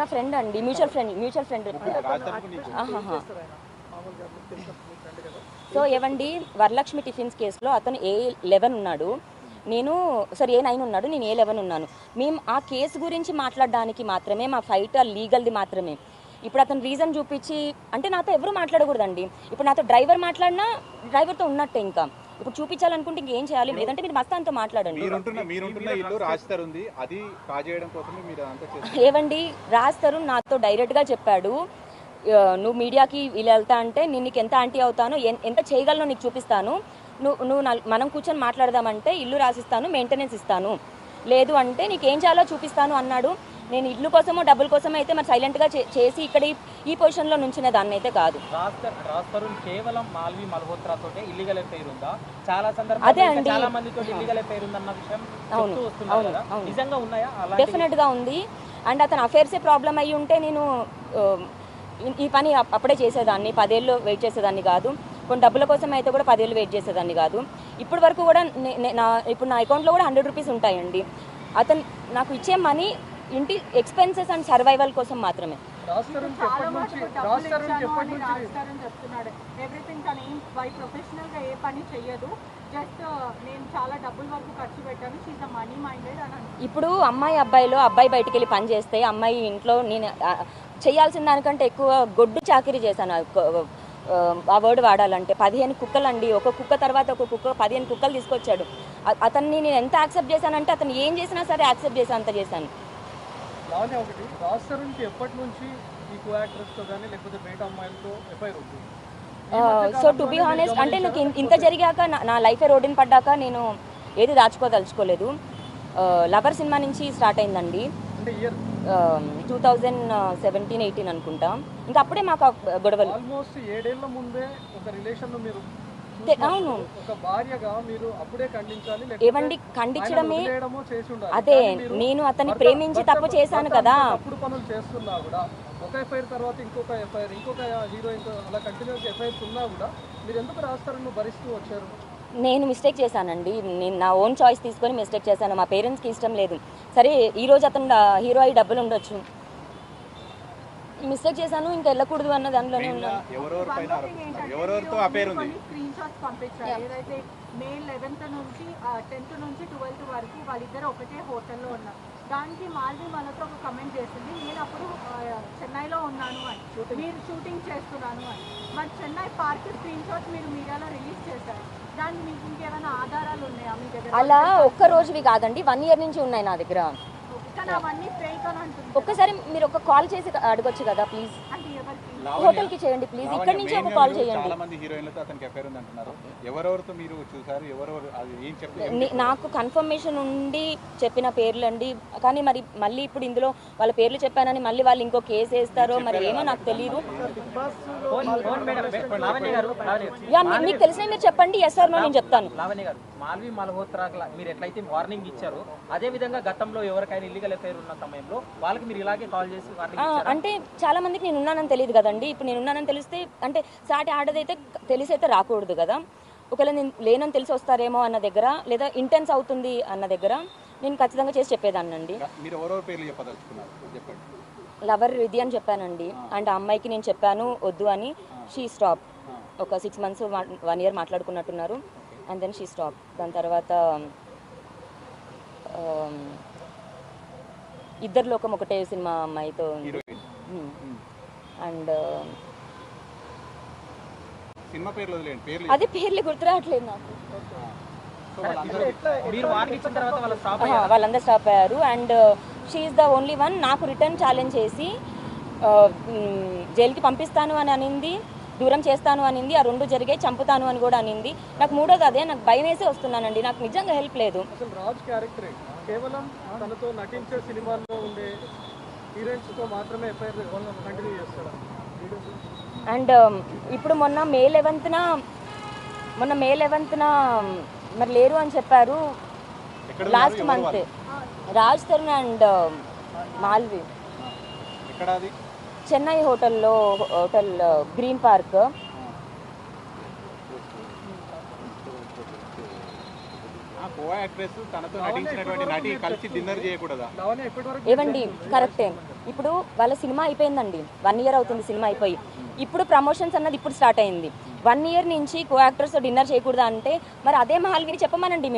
నా ఫ్రెండ్ అండి mutual friend mutual friend so ఏవండి వరలక్ష్మి టిఫిన్స్ కేసులో అతను ఏ లెవెన్ ఉన్నాడు నేను సారీ ఏ నైన్ ఉన్నాడు నేను ఏ లెవెన్ ఉన్నాను. మేము ఆ కేసు గురించి మాట్లాడడానికి మాత్రమే మా ఫైట్ లీగల్ది మాత్రమే. ఇప్పుడు అతను రీజన్ చూపించి అంటే నాతో ఎవరు మాట్లాడకూడదండి. ఇప్పుడు నాతో డ్రైవర్ మాట్లాడినా డ్రైవర్తో ఉన్నట్టే ఇంకా. ఇప్పుడు చూపించాలనుకుంటే ఇంకేం చేయాలి? లేదంటే మీరు మస్తాన్తో మాట్లాడండి. మీరుంటున్న మీరుంటున్న ఇల్లు రాజధాని ఉంది అది కాజేయడం కోసమే మీరు అంతా చేస్తారు ఏవండి రాజ్ తరుణ్ నాతో డైరెక్ట్గా చెప్పాడు. నువ్వు మీడియాకి వీళ్ళు వెళ్తా అంటే నేను నీకు ఎంత ఆంటీ అవుతాను ఎంత చేయగలను నీకు చూపిస్తాను. నువ్వు నువ్వు మనం కూర్చొని మాట్లాడదామంటే ఇల్లు రాసిస్తాను మెయింటెనెన్స్ ఇస్తాను. లేదు అంటే నీకు ఏం చేయాలో చూపిస్తాను అన్నాడు. నేను ఇల్లు కోసమో డబ్బుల కోసమో అయితే మరి సైలెంట్గా చేసి ఇక్కడ ఈ- పొజిషన్లో నుంచునే దాన్ని అయితే కాదు. కేవలం మాల్వి ఇల్లీగల్ ఉందా? చాలా అదే అండి. చాలా మందితో ఇల్లీగల్ ఎఫైర్ ఉందన్న విషయం అవును, అవును. నిజంగా ఉన్నాయా? డెఫినెట్గా ఉంది. అండ్ అతను అఫేర్సే ప్రాబ్లం అయ్యి ఉంటే నేను ఈ- పని అప్- అప్పుడే చేసేదాన్ని. పదేళ్ళు వెయిట్ చేసేదాన్ని కాదు. కొన్ని డబ్బుల కోసం అయితే కూడా పదేళ్ళు వెయిట్ చేసేదాన్ని కాదు. ఇప్పటి వరకు కూడా నా ఇప్పుడు నా అకౌంట్లో కూడా హండ్రెడ్ రూపీస్ ఉంటాయండి. అతను నాకు ఇచ్చే మనీ ఇంటి ఎక్స్పెన్సెస్ అండ్ సర్వైవల్ కోసం మాత్రమే. అంటున్నాడు. ఇప్పుడు అమ్మాయి అబ్బాయిలో అబ్బాయి బయటికి వెళ్ళి పని చేస్తే అమ్మాయి ఇంట్లో నేను చేయాల్సిన దానికంటే ఎక్కువ గొడ్డు చాకరీ చేశాను. ఆ వర్డ్ వాడాలంటే పదిహేను కుక్కలు అండి ఒక కుక్క తర్వాత ఒక కుక్క పదిహేను కుక్కలు తీసుకొచ్చాడు. అతన్ని నేను ఎంత యాక్సెప్ట్ చేశానంటే అతను ఏం చేసినా సరే యాక్సెప్ట్ చేసి అంత చేశాను. లానే ఒకటి రాజ్ తరుణ్కి ఎప్పటి నుంచి ఈ కో యాక్ట్రెస్తో కానీ లేకపోతే బయట అమ్మాయిలతో ఎఫ్ఐఆర్ ఉంది? సో టు బి హానెస్ట్ అంటే నాకు ఇంత జరిగాక నా- లైఫ్ రోడ్డుని పడ్డాక నేను ఏది దాచుకోదలుచుకోలేదు. లవర్ సినిమా నుంచి స్టార్ట్ అయిందండి. టూ థౌజండ్ సెవెంటీన్ ఎయిటీన్ అనుకుంటా. ఇంకా అప్పుడే మాకు గొడవలు. ఆల్మోస్ట్ ఏడేళ్ళ ముందే ఒక రిలేషన్ మీరు అవును. ఏవండి? ఖండించడమే అదే నేను అతన్ని ప్రేమించి తప్పు చేశాను కదా. కూడా ఒక ఎఫ్ఐఆర్ తర్వాత ఇంకొక ఎఫ్ఐఆర్ ఇంకొక హీరోయిన్ అలా కంటిన్యూస్ ఎఫ్ఐఆర్స్ ఉన్నా కూడా మీరు ఎందుకు రాస్తారని భరిస్తూ వచ్చారు? నేను మిస్టేక్ చేశానండి. నేను నా ఓన్ చాయిస్ తీసుకొని మిస్టేక్ చేశాను. మా పేరెంట్స్కి ఇష్టం లేదు. సరే ఈ రోజు అతను హీరో అయి డబ్బులు ఉండొచ్చు. మిస్టేక్ చేశాను ఇంకా వెళ్ళకూడదు అన్న దాంట్లోనే మెయిన్గా ఉన్నాను. ఎవరెవరితో అపేర్ ఉంది? స్క్రీన్ షాట్స్ పంపించారు. ఏదైతే మే లెవెన్త్ నుంచి టెన్త్ నుంచి ట్వెల్త్ వరకు వాళ్ళిద్దరు ఒకటే హోటల్లో ఉన్నారు. దానికి మాల్వి మనతో ఒక కమెంట్ చేసింది. నేను అప్పుడు చెన్నైలో ఉన్నాను అని. మీరు షూటింగ్ చేస్తున్నాను అని. మరి చెన్నై పార్క్ స్క్రీన్ షాట్ మీరు మీడియాలో రిలీజ్ చేశారు. దానికి మీకు ఇంకేమైనా ఆధారాలు ఉన్నాయా మీ దగ్గర? అలా ఒక్క రోజువి కాదండి. వన్ ఇయర్ నుంచి ఉన్నాయి నా దగ్గర. ఒక్కసారి మీరు ఒక కాల్ చేసి అడగొచ్చు కదా ప్లీజ్ ఎవరికి హోటల్కి చేయండి ప్లీజ్ ఇక్కడి నుంచి ఒక కాల్ చేయండి. చాలా మంది హీరోయిన్లతో అతనికి ఎఫైర్ ఉంది అంటున్నారు ఎవరెవరితో మీరు చూసారు? ఎవరెవరు అది ఏం చెప్తే ని- నాకు కన్ఫర్మేషన్ ఉండి చెప్పిన పేర్లు అండి కానీ మరి మళ్ళీ ఇప్పుడు ఇందులో వాళ్ళ పేర్లు చెప్పానని మళ్ళీ వాళ్ళు ఇంకో కేసు వేస్తారో మరి ఏమో నాకు తెలియదు ఫోన్ ఫోన్ మేడం మే- లావణ్య గారు లావణ్య గారు. యా మీకు తెలిసిన మీరు చెప్పండి. ఎస్ ఆర్ నో నేను చెప్తాను. లావణ్య గారు మాల్వి మల్హోత్రా మీరు ఎట్లయితే వార్నింగ్ ఇచ్చారో అదే విధంగా గతంలో ఎవరికైనా ఇల్లీగల్ ఎఫైర్ ఉన్న సమయంలో వాళ్ళకి మీరు ఇలాగే కాల్ చేసి వార్నింగ్ ఆ, ఇచ్చారా? అంటే చాలా మందికి నేను ఉన్నానని తెలియదు కదండి. ఇప్పుడు నేను ఉన్నానని తెలిస్తే అంటే సాటి ఆడదైతే తెలిసి అయితే రాకూడదు కదా. ఒకవేళ నేను లేనని తెలిసి వస్తారేమో అన్న దగ్గర లేదా ఇంటెన్స్ అవుతుంది అన్న దగ్గర నేను ఖచ్చితంగా చేసి చెప్పేదాన్నండి. లవర్ ఇది అని చెప్పానండి. అండ్ ఆ అమ్మాయికి నేను చెప్పాను వద్దు అని షీ స్టాప్ ఒక సిక్స్ మంత్స్ వన్ ఇయర్ మాట్లాడుకున్నట్టున్నారు. అండ్ దెన్ షీ స్టాప్ దాని తర్వాత ఇద్దరు లోకం ఒకటే సినిమా అమ్మాయితో అండ్ సినిమా పేర్లు వదిలేండి పేర్లు అదే పేర్లు గుర్తు రావట్లేదు నాకు సో వాళ్ళందరూ మీరు వార్నింగ్ ఇచ్చిన తర్వాత వాళ్ళ స్టాప్ ఆహా, వాళ్ళందరూ స్టాప్ అయ్యారు. And she the only one నాకు రిటర్న్ ఛాలెంజ్ చేసి జైలుకి పంపిస్తాను అని అనింది దూరం చేస్తాను అనింది ఆ రెండు జరిగాయి చంపుతాను అని కూడా అనింది. నాకు మూడోది అదే నాకు భయం వేసే వస్తున్నానండి. నాకు నిజంగా హెల్ప్ లేదు. అసలు రాజ్ క్యారెక్టరే. కేవలం తనతో నటించే సినిమాల్లో ఉండే అండ్ ఇప్పుడు మొన్న మే లెవెన్త్న మొన్న మే లెవెన్త్న మరి లేరు అని చెప్పారు last month Raj Tarun and Malvi. ఎక్కడ అది? చెన్నై హోటల్లో hotel green park. Co actress తనతో నటించినటువంటి నటి కలిసి డిన్నర్ చేయకూడదా? లావణ్య ఇప్పటి వరకు ఏవండి కరెక్టే. ఇప్పుడు వాళ్ళ సినిమా అయిపోయిందండి. వన్ ఇయర్ అవుతుంది సినిమా అయిపోయి. ఇప్పుడు ప్రమోషన్స్ అన్నది ఇప్పుడు స్టార్ట్ అయింది. వన్ ఇయర్ నుంచి కో యాక్టర్స్ డిన్నర్ చేయకూడదా అంటే మరి అదే మహాల్గిరి చెప్పమనండి. మేము